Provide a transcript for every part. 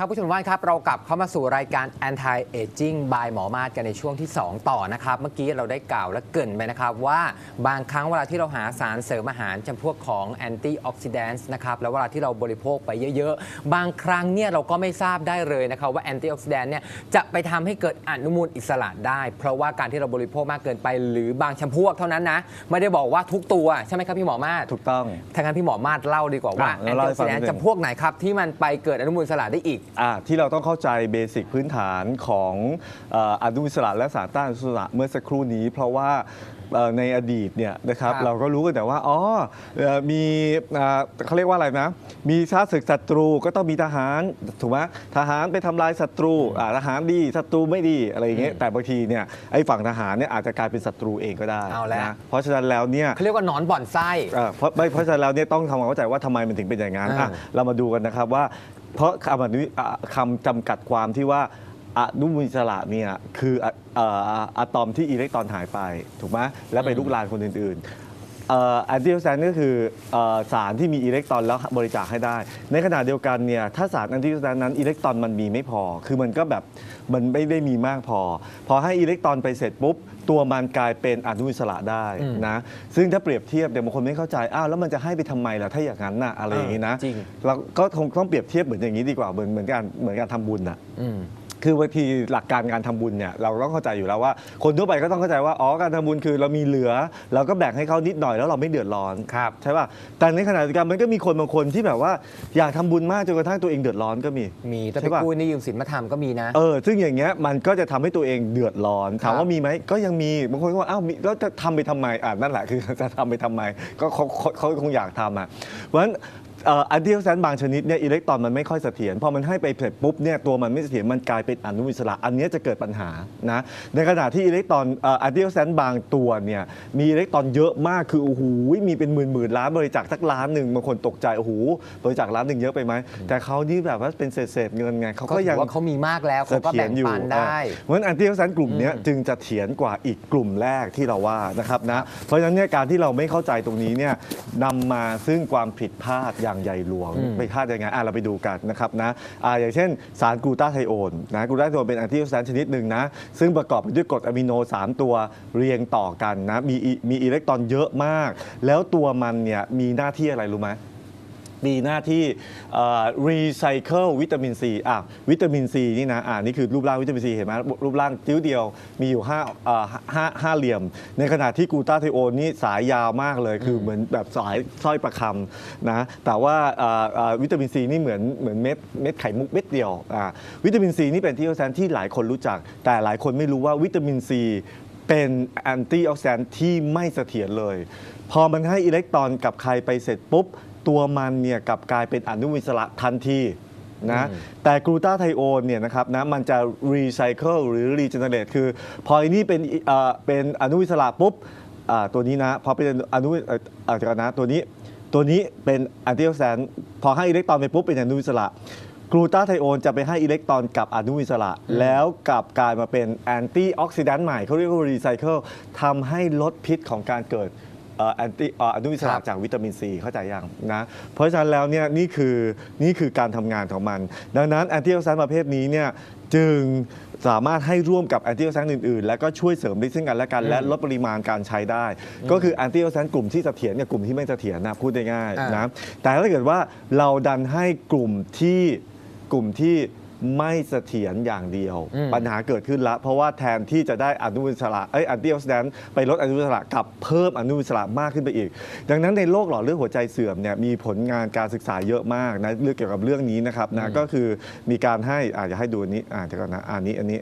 ครับผู้ชมทุกท่านครับ เรากลับเข้ามาสู่รายการ Anti Aging by หมอมาดกันในช่วงที่ 2 ต่อนะครับ เมื่อกี้เราได้กล่าวและเกรินไปนะครับ ว่าบางครั้งเวลาที่เราหาสารเสริมอาหารจำพวกของ anti oxidants นะครับ แล้วเวลาที่เราบริโภคไปเยอะๆ บางครั้งเนี่ยเราก็ไม่ทราบได้เลยนะครับว่า anti oxidant เนี่ยจะไปทำให้เกิดอนุมูลอิสระได้ เพราะว่าการที่เราบริโภคมากเกินไป หรือบางจำพวกเท่านั้นนะไม่ได้บอกว่าทุกตัวใช่ไหมครับพี่หมอมาดถูกต้องทางนั้นพี่หมอมาดเล่าดีกว่าว่าอะเรา anti เล่าให้ฟังนิด oxidant นึงจำพวกไหนครับที่มันไปเกิดอนุมูลอิสระได้อีกอ่าที่เราต้องเข้าใจเบสิกพื้นฐานของเอ่ออนุมูลอิสระและสารต้านอนุมูลอิสระเมื่อสักครู่นี้ เพราะว่าเอ่อในอดีตเนี่ยนะครับครับเราก็รู้กันแต่ว่าอ๋อเอ่อมีอ่าเขาเรียกว่าอะไรนะ มีชาติศึกศัตรูก็ต้องมีทหารถูกไหมทหารไปทำลายศัตรูอ่าทหารดีศัตรูไม่ดีอะไรอย่างเงี้ยแต่บางทีเนี่ยไอ้ฝั่งทหารเนี่ยอาจจะกลายเป็นศัตรูเองก็ได้เอาแล้ว นะเพราะฉะนั้นแล้วเนี่ย เขาเรียกว่าหนอนบ่อนไส้ เอ่อเพราะไม่เพราะฉะนั้นแล้วเนี่ยต้องทำความเข้าใจว่าทำไมมันถึงเป็นอย่างนั้นอ่าอะเรามาดูกันนะครับว่า เพราะคำอนุคำจำกัดความที่ว่าอนุมูลอิสระเนี่ยคืออะเอ่ออะตอมที่อิเล็กตรอนหายไป ถูกไหมแล้วไปลุกลานคนอื่นๆแอนติโอแซนก็คือเอ่อสารที่มีอิเล็กตรอนแล้วบริจาคให้ได้ ในขณะเดียวกันเนี่ยถ้าสารแอนติโอแซนนั้นอิเล็กตรอนมันมีไม่พอ คือมันก็แบบมันไม่ได้มีมากพอ พอให้อิเล็กตรอนไปเสร็จปุ๊บ ตัวมันกลายเป็นอนุมูลอิสระได้อืมนะซึ่งถ้าเปรียบเทียบเดี๋ยวบางคนไม่เข้าใจอ้าวแล้วมันจะให้ไปทำไมล่ะถ้าอย่างนั้นน่ะอะไรอย่างนี้นะจริงเราก็คงต้องเปรียบเทียบเหมือนอย่างนี้ดีกว่าเหมือนเหมือนการเหมือนการทำบุญอะอืม คือบางทีหลักการการทำบุญเนี่ยเราต้องเข้าใจอยู่แล้วว่า คนทั่วไปก็ต้องเข้าใจว่าอ๋อการทำบุญคือเรามีเหลือ เราก็แบ่งให้เขานิดหน่อยแล้วเราไม่เดือดร้อนครับใช่ป่ะแต่ในขณะเดียวกันมันก็มีคนบางคนที่แบบว่าอยากทำบุญมากจนกระทั่งตัวเองเดือดร้อนก็มี มีแต่ใช่ไปปะ กู้หนี่ยืมสินมาทำก็มีนะ เออซึ่งอย่างเงี้ยมันก็จะทำให้ตัวเองเดือดร้อนถามครับว่ามีไหมก็ยังมีบางคนก็ว่าอ้าวมีแล้วจะทำไปทำไมอ่านั่นแหละคือ จะทำไปทำไมก็เขาเขาเขาคงอยากทำอะเพราะฉะนั้น อันที่แซนบางชนิดเนี่ยอิเล็กตรอนมันไม่ค่อยเสถียรพอมันให้ไปเสร็จปุ๊บเนี่ยตัวมันไม่เสถียรมันกลายเป็นอนุมูลอิสระ อันเนี้ยจะเกิดปัญหานะในขณะที่อิเล็กตรอนอันที่แซนบางตัวเนี่ยมีอิเล็กตรอนเยอะมากคือโอ้โหมีเป็นหมื่นหมื่นล้านบริจาคสักล้านหนึ่งบางคนตกใจโอ้โหบริจาคล้านหนึ่งเยอะไปไหมแต่เขานี่แบบว่าเป็นเศษๆเงินไงเขาก็ก็ถืยัง อว่าเขามีมากแล้วเสเขาก็ถียแบ่รงอยู่ปันได้อ่าเพราะฉะนั้นแอนตี้ออกซิแดนต์กลุ่มเนี้ยจึงจะเถียรกว่าอีกกลุ่มแรกที่เราว่านะครับนะ เพราะฉะนั้นเนี่ยการที่เราไม่เข้าใจตรงนี้เนี่ยนำมาซึ่งความผิดพลาดอย่างใหญ่หลวงอืมไปพลาดยังไงอะเราไปดูกันนะครับนะอ่าอย่างเช่นสารกลูตาไทโอนนะกลูตาไทโอนเป็นแอนตี้ออกซิแดนต์ชนิดหนึ่งนะซึ่งประกอบไปด้วยกรดอะมิโน 3 ตัวเรียงต่อกันนะมีอิมีอิเล็กตรอนเยอะมาก แล้วตัวมันเนี่ยมีหน้าที่อะไรรู้ไหม มีหน้าที่รีไซเคิลวิตามินซีอะวิตามินซีนี่นะอ่านี่คือรูปร่างวิตามินซีเห็นไหมรูปร่างจิ้วเดียวมีอยู่ห้าเอ่อห้าห้าเหลี่ยม ในขณะที่กลูตาไทโอนนี่สายยาวมากเลยคือเหมือนแบบสายสร้อยประคำนะแต่ว่าเอ่อเอ่อวิตามินซีนี่เหมือนเหมือนเม็ดเม็ดไข่มุกเม็ดเดียวอ่าวิตามินซีนี่เป็นที่โอแซนที่หลายคนรู้จัก แต่หลายคนไม่รู้ว่าวิตามินซีเป็นแอนตี้ออกซิแดนต์ที่ไม่เสถียรเลย พอมันให้อิเล็กตรอนกับใครไปเสร็จปุ๊บ ตัวมันเนี่ยกลับกลายเป็นอนุมูลอิสระทันทีนะอืมแต่กลูตาไทโอนเนี่ยนะครับนะมันจะรีไซเคิลหรือรีเจเนเรตคือ พออันนี้เป็นเอ่อเป็นอนุมูลอิสระปุ๊บอ่าตัวนี้นะพอเป็นอนุเอ่อเอ่อเดี๋ยวก่อนนะตัวนี้ตัวนี้เป็นแอนตี้ออกซิแดนต์พอให้อิเล็กตรอนไปปุ๊บเป็นอนุมูลอิสระกลูตาไทโอนจะไปให้อิเล็กตรอนกับอนุมูลอิสระ แล้วกลับกลายมาเป็นแอนตี้ออกซิแดนต์ใหม่เขาเรียกว่ารีไซเคิลทำให้ลดพิษของการเกิด แอนตี้อนุมูลอิสคระรับจากวิตามินซีเข้าใจยังนะเพราะฉะนั้นแล้วเนี่ยนี่คือนี่คือการทำงานของมัน ดังนั้นแอนตี้ออกซิแดนต์ประเภทนี้เนี่ยจึงสามารถให้ร่วมกับแอนตี้ออกซิแดนต์อื่นๆ แล้วก็ช่วยเสริมได้ซึ่งกันและกัน และลดปริมาณการใช้ได้ ก็คือแอนตี้ออกซิแดนต์กลุ่มที่เสถียรกับกลุ่มที่ไม่เสถียรนะพูดได้ง่ายอ่านะแต่ถ้าเกิดว่าเราดันให้กลุ่มที่กลุ่มที่ ไม่เสถียรอย่างเดียวอืมปัญหาเกิดขึ้นละ เพราะว่าแทนที่จะได้อนุมูลอิสระเอ้ยแอนตี้ออกซิแดนต์ไปลดอนุมูลอิสระกลับเพิ่มอนุมูลอิสระมากขึ้นไปอีก ดังนั้นในโรคหลอดเลือดหัวใจเสื่อมเนี่ยมีผลงานการศึกษาเยอะมากนะเรื่องเกี่ยวกับเรื่องนี้นะครับนะก็คือมีการให้อ่าจะให้ดูอันนี้อ่าเดี๋ยวก่อนนะอันนี้อันนี้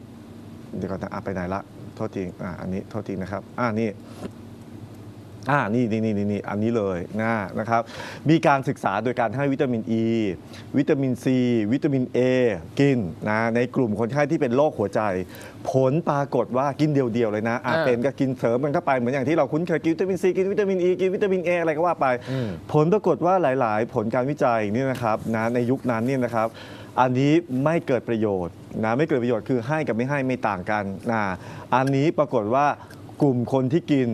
เดี๋ยวก่อนนะอะไปไหนละโทษทีอ่าอันนี้โทษทีนะครับอ่านี่ อ่านี่นี่นี่นี่นี่อันนี้เลยนะนะครับ มีการศึกษาโดยการให้วิตามินอ e, ีวิตามินซี วิตามิน A กินนะในกลุ่มคนไข้ที่เป็นโรคหัวใจ ผลปรากฏว่ากินเดียวๆเลยนะอาจอ่า เป็นก็กินเสริมมันเข้าไปเหมือนอย่างที่เราคุ้นเคยกินวิตามินซีกินวิตามินอ e, ีกินวิตามิน A อะไรก็ว่าไปอืมผลปรากฏว่าหลาย ๆ ผลการวิจัยนี่นะครับนะในยุคนั้นเนี่ยนะครับ อันนี้ไม่เกิดประโยชน์นะไม่เกิดประโยชน์คือให้กับไม่ให้ไม่ต่างกันนะอันนี้ปรากฏว่า กลุ่มคนที่กิน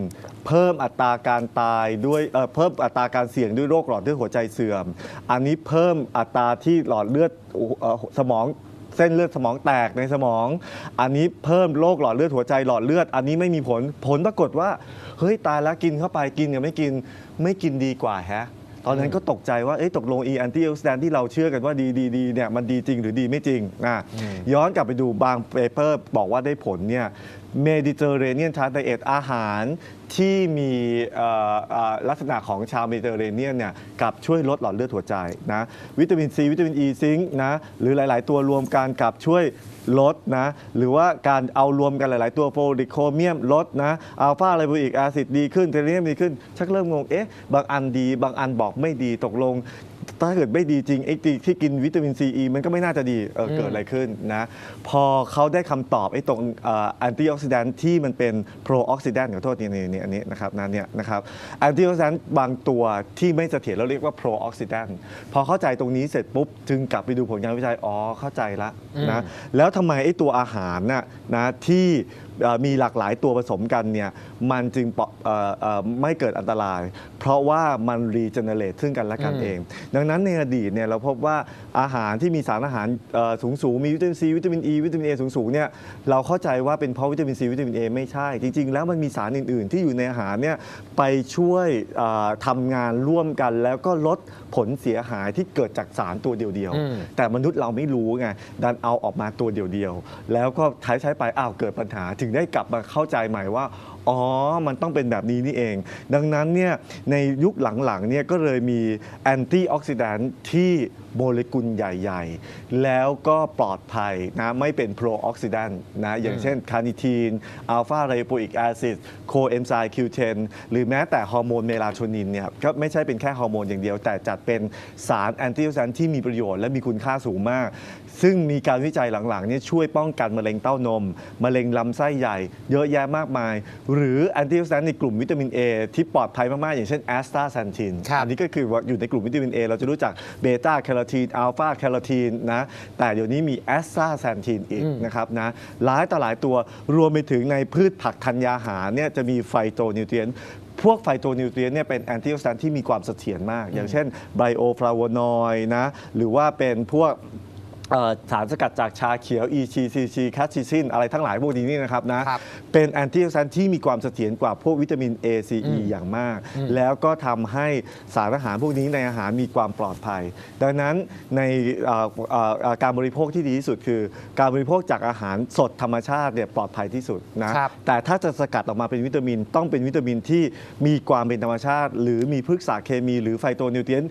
เพิ่มอัตราการตายด้วยเเพิ่มอัตราการเสี่ยงด้วยโรคหลอดเลือดหัวใจเสื่อม อันนี้เพิ่มอัตราที่หลอดเลือดออสมองเส้นเลือดสมองแตกในสมอง อันนี้เพิ่มโรคหลอดเลือดหัวใจหลอดเลือด อันนี้ไม่มีผลผลปรากฏว่าเฮ้ยตายแล้วกินเข้าไปกินกับไม่กินไม่กินดีกว่าแฮะ ตอนนั้นก็ตกใจว่าเอ๊ะตกลงอีแอนตี้ออกซิแดนที่เราเชื่อกันว่าดีดีดีเนี่ยมันดีจริงหรือดีไม่จริงนะย้อนกลับไปดูบางเปเปอร์บอกว่าได้ผลเนี่ยเมดิเตอร์เรเนียนชาร์ตเอทอาหาร ที่มีเอ่อเอ่อลักษณะของชาวเมดิเตอร์เรเนียนเนี่ยกับช่วยลดหลอดเลือดหัวใจนะวิตามินซีวิตามินอีซิงค์นะหรือหลาย ๆ ตัวรวมกันกับช่วยลดนะหรือว่าการเอารวมกันหลาย ๆ ตัวโฟลิโคเมียมลดนะอัลฟาไลโปอิกแอซิดดีขึ้นเทเรเนียมดีขึ้น ชักเริ่มงงเอ๊ะบางอันดี บางอันบอกไม่ดีตกลง ถ้าเกิดไม่ดีจริงไอ้ที่ที่กินวิตามินซีอ e มันก็ไม่น่าจะดีเออเกิดอะไรขึ้นนะ พอเขาได้คำตอบไอ้ตรงแอนตี้ออกซิแดนที่มันเป็นโปรออกซิแดนขอโทษนี่นี่นี่อันนี้นะครับนั่นเนี่ยนะครับแอนตี้ออกซิแดนบางตัวที่ไม่เสถียรเราเรียกว่าโปรออกซิแดนพอเข้าใจตรงนี้เสร็จปุ๊บ จึงกลับไปดูผลงานวิจัยอ๋อเข้าใจละนะแล้วทำไมไอ้ตัวอาหารน่ะนะที่เอ่อ มีหลากหลายตัวผสมกันเนี่ยมันจึงปลอเอ่อเอ่อไม่เกิดอันตราย เพราะว่ามันรีเจเนเรตซึ่งกันและกันอืมเอง ดังนั้นในอดีตเนี่ยเราพบว่าอาหารที่มีสารอาหารสูงสูงๆมีวิตามินซีวิตามินอ e, ีวิตามินเอสูงสูงๆเนี่ยเราเข้าใจว่าเป็นเพราะวิตามินซีวิตามินเอไม่ใช่ จริง ๆ แล้วมันมีสารอื่น ๆ ที่อยู่ในอาหารเนี่ยไปช่วยเอ่อทำงานร่วมกัน แล้วก็ลดผลเสียหายที่เกิดจากสารตัวเดียวอืมๆแต่มนุษย์เราไม่รู้ไงดันเอาออกมาตัวเดียวๆแล้วก็ใช้ใช้ไปอ้าวเกิดปัญหาถึงได้กลับมาเข้าใจใหม่ว่า อ๋อ มันต้องเป็นแบบนี้นี่เอง ดังนั้นเนี่ยในยุคหลังๆเนี่ยก็เลยมีแอนตี้ออกซิแดนท์ที่โมเลกุลใหญ่ๆ แล้วก็ปลอดภัยนะไม่เป็นโปรออกซิแดนต์นะอย่างเช่นคาร์นิทีนอัลฟาไ p โ i อิกแอซิดโคเอนไซม์ Q10 หรือแม้แต่ฮอร์โมนเมลาโทนินเนี่ยก็ไม่ใช่เป็นแค่ฮอร์โมนอย่างเดียว แต่จัดเป็นสารแอนตี้ออกซิแดนท์ที่มีประโยชน์และมีคุณค่าสูงมาก ซึ่งมีการวิจัยหลังๆเนี่ยช่วยป้องกันมะเร็งเต้านม มะเร็งลำไส้ใหญ่ เยอะแยะมากมาย หรือแอนตี้ออกซิแดนท์ในกลุ่มวิตามิน A ที่ปลอดภัยมาก ๆ อย่างเช่นแอสตาแซนทินครับอันี้ก็คือว่าอยู่ในกลุ่มวิตามิน A เราจะรู้จักเบต้าแคโรทีนอัลฟาแคโรทีนนะแต่เดี๋ยวนี้มีแอสตาแซนทินอีกนะครับนะหลายต่อหลายตัวรวมไปถึงในพืชผักธัญญาหารเนี่ยจะมีไฟโตนิวเทรียนพวกไฟโตนิวเทรียนเนี่ยเป็นแอนตี้ออกซิแดนท์ที่มีความเสถียรมาก อย่างเช่นไบโอฟลาวโนอยด์นะหรือว่าเป็นพวกเอ่อ สารสกัดจากชาเขียว EGCC แคทชิซินอะไรทั้งหลายพวกนี้นี่นะครับนะครับเป็นแอนตี้ออกซิแดนท์ที่มีความเสถียรกว่าพวกวิตามิน A C E อย่างมาก แล้วก็ทำให้สารอาหารพวกนี้ในอาหารมีความปลอดภัย ดังนั้นในเอ่อเอ่อเอ่อการบริโภคที่ดีที่สุดคือ การบริโภคจากอาหารสดธรรมชาติเนี่ยปลอดภัยที่สุดนะครับแต่ถ้าจะสกัดออกมาเป็นวิตามินต้องเป็นวิตามินที่มีความเป็นธรรมชาติ หรือมีพฤกษเคมี หรือไฟโตนิวเทรียน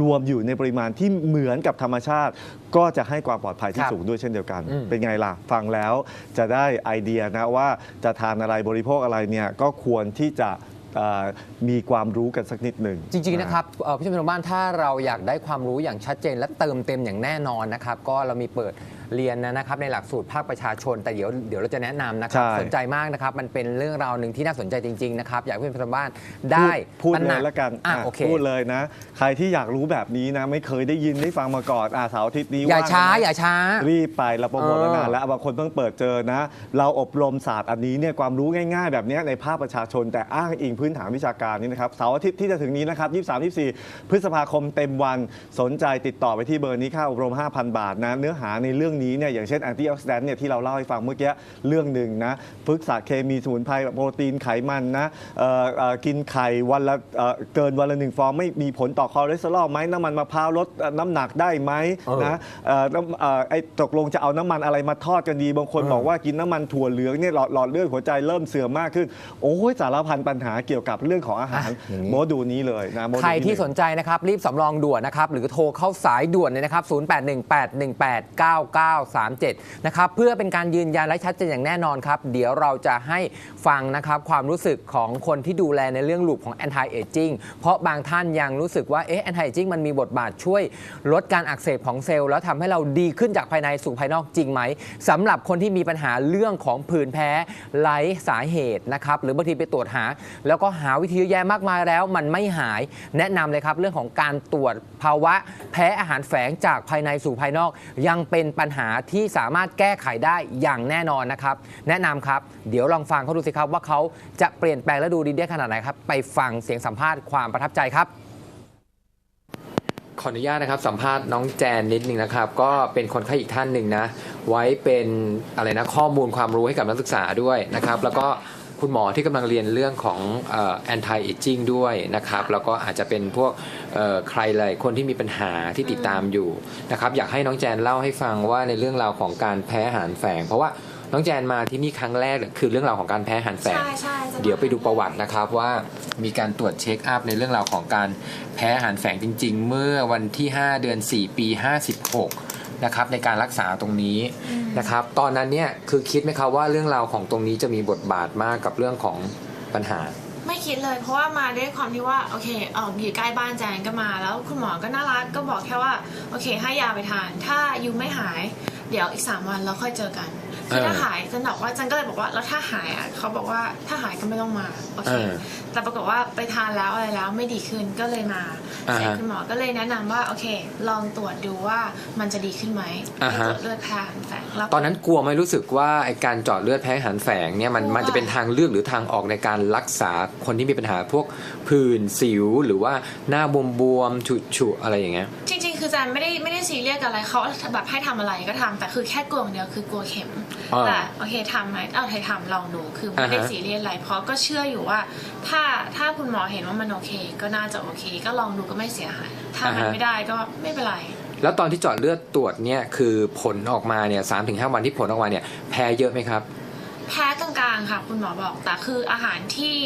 รวมอยู่ในปริมาณที่เหมือนกับธรรมชาติ ก็จะให้ความปลอดภัยที่ครับสูงด้วยเช่นเดียวกันอืมเป็นไงล่ะ ฟังแล้วจะได้ไอเดียนะว่าจะทานอะไรบริโภคอะไรเนี่ยก็ควรที่จะเอ่อมีความรู้กันสักนิดหนึ่ง จริง ๆ นะครับเอ่อผู้ชมทางบ้านถ้าเราอยากได้ความรู้อย่างชัดเจน และเติมเต็มอย่างแน่นอนนะครับ ก็เรามีเปิด เรียนนะครับในหลักสูตรภาคประชาชน แต่เดี๋ยวเดี๋ยวเราจะแนะนำนะครับใช่สนใจมากนะครับมันเป็นเรื่องราวหนึ่งที่น่าสนใจจริงๆนะครับอยากให้ผู้ชมทางบ้านได้พูดตระพูดหเลนัยแล้วกันอะอะโอเค พูดเลยนะ ใครที่อยากรู้แบบนี้นะ ไม่เคยได้ยินได้ฟังมาก่อนอะเสาร์อาทิตย์นี้อย่าว่งช้านะ อย่าช้า รีบไปเราโปรโมทเออแล้วนานแล้วบางคนเพิ่งเปิดเจอนะ เราอบรมศาสตร์อันนี้เนี่ยความรู้ง่ายๆ แบบเนี้ยในภาคประชาชน แต่อ้างอิงพื้นฐานวิชาการนี่นะครับเสาร์อาทิตย์ที่จะถึงนี้นะครับ 23 24 พฤษภาคมเต็มวันสนใจติดต่อไปที่เบอร์นี้ค่าอบรม 5,000 บาทนะ เนื้อหาในเรื่องนี้เนี่ยอย่างเช่นแอนตี้ออกซิแดนต์เนี่ยที่เราเล่าให้ฟังเมื่อกี้เรื่องหนึ่งนะพฤกษเคมีสมุนไพรโปรตีนไขมันนะเอ่อเอ่อกินไข่วันละเอ่อเกินวันละหนึ่งฟองไม่มีผลต่อคอเลสเตอรอลไหมน้ำมันมะพร้าวลดเอ่อน้ำหนักได้ไหมเออนะเอ่อน้ำเอ่อไอ้ตกลงจะเอาน้ำมันอะไรมาทอดกันดี บางคนเออบอกว่ากินน้ำมันถั่วเหลืองเนี่ยหลอดหลอดเลือดหัวใจเริ่มเสื่อมมากขึ้น โอ้ยสารพันปัญหาเกี่ยวกับเรื่องของอาหารอะอย่างนี้โมดูนี้เลยนะโมดูใครที่เลยสนใจนะครับรีบสำรองด่วนนะครับหรือโทรเข้าสายด่วนเลยนะครับ9937 นะครับ เพื่อเป็นการยืนยันและชัดเจนอย่างแน่นอนครับ เดี๋ยวเราจะให้ฟังนะครับความรู้สึกของคนที่ดูแลในเรื่องลูปของ anti aging เพราะบางท่านยังรู้สึกว่าเอ๊ะ anti aging มันมีบทบาทช่วยลดการอักเสบของเซลล์ แล้วทำให้เราดีขึ้นจากภายในสู่ภายนอกจริงไหมสำหรับคนที่มีปัญหาเรื่องของผื่นแพ้ไร้สาเหตุนะครับหรือบางทีไปตรวจหา แล้วก็หาวิธีเยอะแยะมากมายแล้วมันไม่หายแนะนำเลยครับเรื่องของการตรวจภาวะแพ้อาหารแฝงจากภายในสู่ภายนอกยังเป็นปัญหาาที่สามารถแก้ไขได้อย่างแน่นอนนะครับ แนะนำครับ เดี๋ยวลองฟังเขาดูสิครับว่าเขาจะเปลี่ยนแปลงและดูดีได้ขนาดไหนครับ ไปฟังเสียงสัมภาษณ์ความประทับใจครับขออนุญาตนะครับสัมภาษณ์น้องแจนนิดนึงนะครับ ก็เป็นคนไข้อีกท่านหนึ่งนะ ไว้เป็นอะไรนะข้อมูลความรู้ให้กับนักศึกษาด้วยนะครับ แล้วก็ คุณหมอที่กำลังเรียนเรื่องของเอ่อ anti aging ด้วยนะครับ แล้วก็อาจจะเป็นพวกเอ่อใครหลายคนที่มีปัญหาที่ติดตามอยู่นะครับอยากให้น้องแจนเล่าให้ฟังว่าในเรื่องราวของการแพ้อาหารแฝง เพราะว่าน้องแจนมาที่นี่ครั้งแรกเนี่ยคือเรื่องราวของการแพ้อาหารแฝง ใช่ใช่จะเดี๋ยวไปดูประวัตินะครับว่ามีการตรวจเช็คอัพในเรื่องราวของการแพ้อาหารแฝงจริง ๆ เมื่อวันที่ 5 เดือน 4 ปี 56 นะครับในการรักษาตรงนี้นะครับ ตอนนั้นเนี่ยคือคิดไหมครับว่าเรื่องราวของตรงนี้จะมีบทบาทมากกับเรื่องของปัญหา ไม่คิดเลย เพราะว่ามาด้วยความที่ว่าโอเคเอออยู่ใกล้บ้านแจงก็มา แล้วคุณหมอก็น่ารักก็บอกแค่ว่าโอเคให้ยาไปทาน ถ้ายูไม่หาย เดี๋ยวอีก 3 วันเราค่อยเจอกัน คือถ้าเออหายจันบอกว่าจันก็เลยบอกว่าแล้วถ้าหายอะเขาบอกว่าถ้าหายก็ไม่ต้องมาโอเคเออแต่ปรากฏว่าไปทานแล้วอะไรแล้วไม่ดีขึ้นก็เลยมาอ่าเสร็จฮะคุณหมอก็เลยแนะนำว่าโอเค ลองตรวจดูว่ามันจะดีขึ้นไหมอ่าไปฮะตรวจเลือดแพร่อาหารแฝงแล้วตอนนั้นกลัวไหมรู้สึกว่าไอการเจาะเลือดแพ้อาหารแฝงเนี่ยมันกลัวมันจะเป็นทางเลือกหรือทางออกในการรักษาคนที่มีปัญหาพวกผื่นสิวหรือว่าหน้าบวมๆฉุๆอะไรอย่างเงี้ยจริงๆ คือแจนไม่ได้ไม่ได้ซีเรียสกับอะไรเขาแบบให้ทำอะไรก็ทำแต่คือแค่กลัวอย่างเดียวคือกลัวเข็มอ่า แต่โอเคทำไหมเอาไทยทำลองดูคือไม่ได้อ่าฮะซีเรียสอะไรเพราะก็เชื่ออยู่ว่า ถ้าถ้าคุณหมอเห็นว่ามันโอเค ก็น่าจะโอเค ก็ลองดูก็ไม่เสียหายถ้ามันไม่ได้ก็ไม่เป็นไรแล้วตอนที่เจาะเลือดตรวจเนี่ยคือผลออกมาเนี่ยสามถึงห้าวันที่ผลออกมาเนี่ยแพ้เยอะไหมครับแพ้กลางๆค่ะคุณหมอบอกแต่คืออาหารที่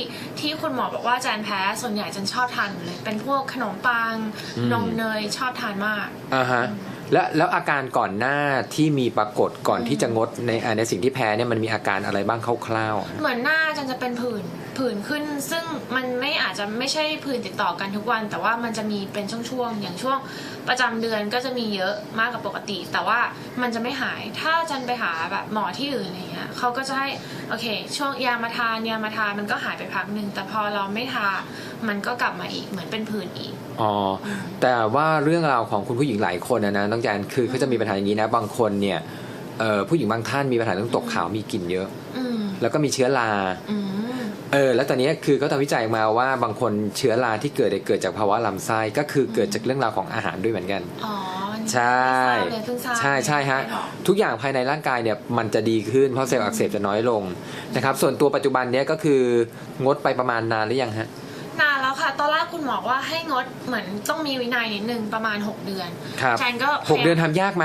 ที่คุณหมอบอกว่าแจนแพ้ส่วนใหญ่แจนชอบทานหมดเลยเป็นพวกขนมปังอืมนมเนยชอบทานมากอ่าฮะ แล้วแล้วอาการก่อนหน้าที่มีปรากฏก่อนที่จะงดในในสิ่งที่แพ้เนี่ยมันมีอาการอะไรบ้างคร่าวเหมือนหน้าจันจะเป็นผื่นผื่นขึ้น ซึ่งมันไม่อาจจะไม่ใช่ผื่นติดต่อกันทุกวัน แต่ว่ามันจะมีเป็นช่วงๆอย่างช่วงประจำเดือนก็จะมีเยอะมากกว่าปกติ แต่ว่ามันจะไม่หายถ้าจันไปหาแบบหมอที่อื่นอะไรเงี้ยเขาก็จะให้โอเค ช่วงยามาทานยามาทานมันก็หายไปพักหนึ่งแต่พอเราไม่ทามันก็กลับมาอีกเหมือนเป็นผื่นอีกอ๋อแต่ว่าเรื่องราวของคุณผู้หญิงหลายคนนะนะน้องแจนคือเขาจะมีปัญหาอย่างนี้นะ บางคนเนี่ยเอ่อผู้หญิงบางท่านมีปัญหาเรื่องตกขาวมีกลิ่นเยอะอืมแล้วก็มีเชื้อราอืมเออแล้วตอนนี้คือเขาทำวิจัยมาว่าบางคนเชื้อราที่เกิดเนี่ยเกิดจากภาวะลำไส้ก็คือเกิดจากเรื่องราวของอาหารด้วยเหมือนกันอ๋อใช่ไม่ทราบเลยเพิ่งทราบใช่ใช่ฮะไม่บอกทุกอย่างภายในร่างกายเนี่ยมันจะดีขึ้นเพราะเซลล์อักเสบจะน้อยลงนะครับ ส่วนตัวปัจจุบันเนี้ยก็คืองดไปประมาณนานหรือยังฮะนานแล้ว ค่ะ ตอนแรกคุณหมอว่าให้งดเหมือนต้องมีวินัยนิดนึงประมาณ 6 เดือนครับแจนก็หกเดือนทำยากไหม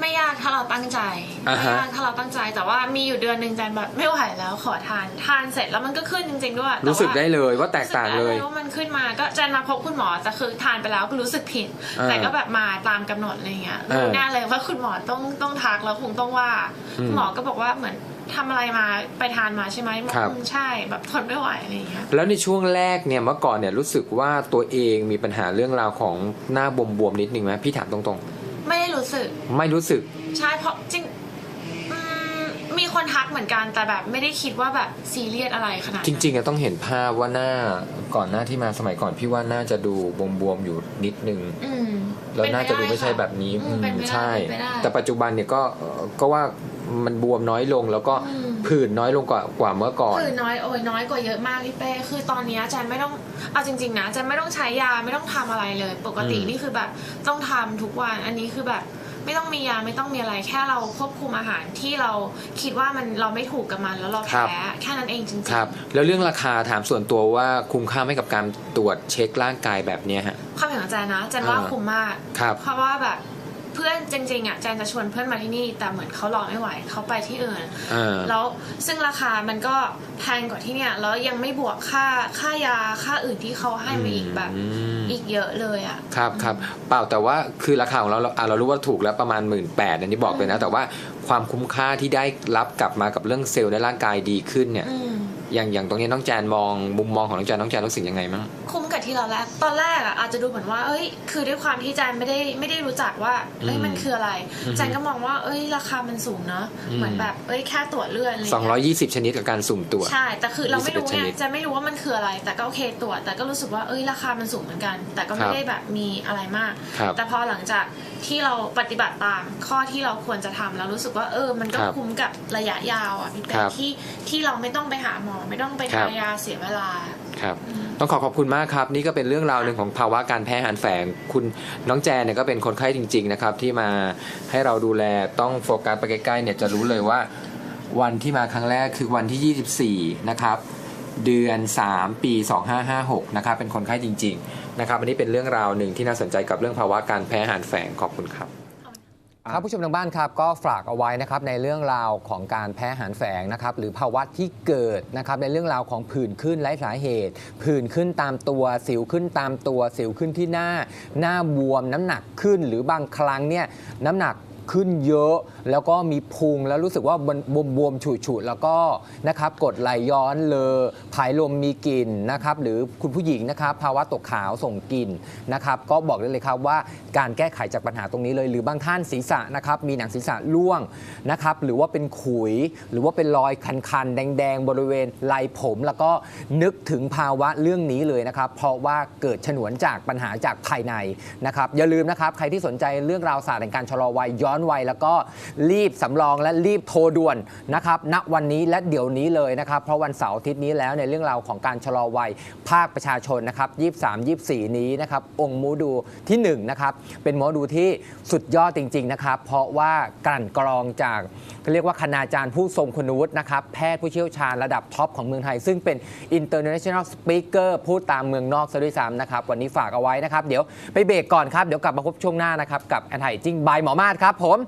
ไม่ยากถ้าเราตั้งใจอ่าไม่ฮะยากถ้าเราตั้งใจแต่ว่ามีอยู่เดือนหนึ่งแจนแบบไม่ไหวแล้วขอทานทานเสร็จแล้วมันก็ขึ้นจริง ๆ ด้วยรู้สึกได้แต่ว่าเลยว่าแตกต่างเลยรู้สึกได้ว่ามันขึ้นมาก็แจนมาพบคุณหมอแต่คือทานไปแล้วก็รู้สึกผิดอ่าแต่ก็แบบมาตามกำหนดอะไรเงี้ยอ่ารู้รู้แน่เลยว่าคุณหมอต้องต้องทักแล้วคงต้องว่าอืมคุณหมอก็บอกว่าเหมือน ทำอะไรมาไปทานมาใช่ไหมบอกครับอืมใช่แบบทนไม่ไหวอะไรเงี้ย แล้วในช่วงแรกเนี่ยเมื่อก่อนเนี่ยรู้สึกว่าตัวเองมีปัญหาเรื่องราวของหน้าบวมๆนิดนึงไหมพี่ถามตรงไม่ได้รู้สึก ๆ ไม่รู้สึก ใช่เพราะจริงอืมมีคนทักเหมือนกันแต่แบบไม่ได้คิดว่าแบบซีเรียสอะไรขนาดจนั้นริงๆอะต้องเห็นภาพว่าหน้าก่อนหน้าที่มาสมัยก่อนพี่ว่าน่าจะดูบวมๆอยู่นิดนึง อืมแล้วน่าจะดูเป็ไม่ปใช่ค่ะแบบนี้อืมเป็นไปอืมได้ใช่ เป็นไปได้แต่ปัจจุบันเนี่ยก็เอ่อก็ว่า มันบวมน้อยลง แล้วก็อืมผื่นน้อยลงกว่ากว่าเมื่อก่อนคือน้อยโอ้ยน้อยกว่าเยอะมากพี่เป้คือตอนเนี้ยแจนไม่ต้องเอาจริง ๆ นะแจนไม่ต้องใช้ยาไม่ต้องทำอะไรเลย ปกติอืมนี่คือแบบต้องทำทุกวันอันนี้คือแบบไม่ต้องมียาไม่ต้องมีอะไรแค่เราควบคุมอาหารที่เราคิดว่ามันเราไม่ถูกกับมันแล้วเราแพ้แค่นั้นเองจริงๆครับ แล้วเรื่องราคาถามส่วนตัวว่าคุ้มค่าไหมกับการตรวจเช็คร่างกายแบบเนี้ยฮะความเห็นของแจนนะแจนว่าอ่าคุ้มมากครับเพราะว่าแบบเพื่อนจริงๆอะแจนจะชวนเพื่อนมาที่นี่ แต่เหมือนเขารอไม่ไหวเขาไปที่อื่นอ่าแล้วซึ่งราคามันก็แพงกว่าที่เนี่ยแล้วยังไม่บวกค่าค่ายาค่าอื่นที่เขาให้มาอีกแบบอืมอีกเยอะเลยอะครับครับเปล่าแต่ว่าคือราคาของเราเราอะเรารู้ว่าถูกแล้วประมาณ 1 8ื่นแอันนี้บอกเลยนะ แต่ว่าความคุ้มค่าที่ได้รับกลับมากับเรื่องเซลล์ในร่างกายดีขึ้นเนี่ยอืมอย่างอย่างตรงนี้น้องแจนมองมุมมองของน้องแจนน้องแจนรู้สึกยังไงมั้าง คุ้มกับที่เราแรกตอนแรกอะอาจจะดูเหมือนว่า เอ้ย คือด้วยความที่แจนไม่ได้ไม่ได้รู้จักว่าเอ้ยอืมมันคืออะไรอือฮึแจนก็มองว่า เอ้ย ราคามันสูงเนอะอืมเหมือนแบบเอ้ยแค่ตรวจเลือดอะไรเงี้ย220ชนิดกับการสุ่มตรวจใช่แต่คือเราไม่รู้21ชไงนิดจะไม่รู้ว่ามันคืออะไร แต่ก็โอเคตรวจแต่ก็รู้สึกว่าเอ้ยราคามันสูงเหมือนกัน แต่ก็คไม่รับได้แบบมีอะไรมากครับแต่พอหลังจากที่เราปฏิบัติตามข้อที่เราควรจะทำแล้วรู้สึกว่าเออ มันก็ครับคุ้มกับระยะยาวอะพี่คเป๊รักบที่ที่เราไม่ต้องไปหาหมอไม่ต้องไปครัทาบยาเสียเวลา ครับต้องขอขอบคุณมากครับ นี่ก็เป็นเรื่องราวหนึ่งของภาวะการแพ้อาหารแฝง คุณน้องแจนเนี่ยก็เป็นคนไข้จริง ๆ นะครับ ที่มาให้เราดูแลต้องโฟกัสไปใกล้ๆเนี่ยจะรู้เลยว่าวันที่มาครั้งแรกคือวันที่ 24 นะครับ เดือน 3 ปี 2556 นะครับ เป็นคนไข้จริง ๆ นะครับ อันนี้เป็นเรื่องราวหนึ่งที่น่าสนใจกับเรื่องภาวะการแพ้อาหารแฝงขอบคุณครับ ครับผู้ชมทางบ้านครับก็ฝากเอาไว้นะครับในเรื่องราวของการแพ้อาหารแฝงนะครับหรือภาวะที่เกิดนะครับในเรื่องราวของผื่นขึ้นไร้สาเหตุ ผื่นขึ้นตามตัวสิวขึ้นตามตัวสิวขึ้นที่หน้า หน้าบวมน้ำหนักขึ้น หรือบางครั้งเนี่ยน้ำหนัก ขึ้นเยอะ แล้วก็มีพุงแล้วรู้สึกว่าบวมบวมๆฉูดๆแล้วก็นะครับกดไหลย้อนเลยผายลมมีกลิ่นนะครับหรือคุณผู้หญิงนะครับภาวะตกขาวส่งกลิ่นนะครับก็บอกได้เลยครับว่าการแก้ไขจากปัญหาตรงนี้เลย หรือบางท่านศีรษะนะครับมีหนังศีรษะร่วงนะครับหรือว่าเป็นขุย หรือว่าเป็นรอยคันๆ แดง ๆ บริเวณไหลผม แล้วก็นึกถึงภาวะเรื่องนี้เลยนะครับ เพราะว่าเกิดฉนวนจากปัญหาจากภายในนะครับอย่าลืมนะครับใครที่สนใจเรื่องราวศาสตร์แห่งการชะลอวัยย้อนวัย แล้วก็รีบสำรองและรีบโทรด่วนนะครับณวันนี้และเดี๋ยวนี้เลยนะครับเพราะวันเสาร์อาทิตย์นี้แล้วในเรื่องราวของการชะลอวัยภาคประชาชนนะครับ23 24 นี้นะครับองค์มูดูที่1นะครับเป็นหมอดูที่สุดยอดจริงๆนะครับเพราะว่ากลั่นกรองจากเขาเรียกว่าคณาจารย์ผู้ทรงคุณวุฒินะครับแพทย์ผู้เชี่ยวชาญระดับท็อปของเมืองไทย ซึ่งเป็น international speaker พูดตามเมืองนอกซะด้วยซ้ำนะครับวันนี้ฝากเอาไว้นะครับ เดี๋ยวไปเบรกก่อนครับ เดี๋ยวกลับมาพบช่วงหน้านะครับ กับแอนไทจิ้งบายหมอมาศครับผผม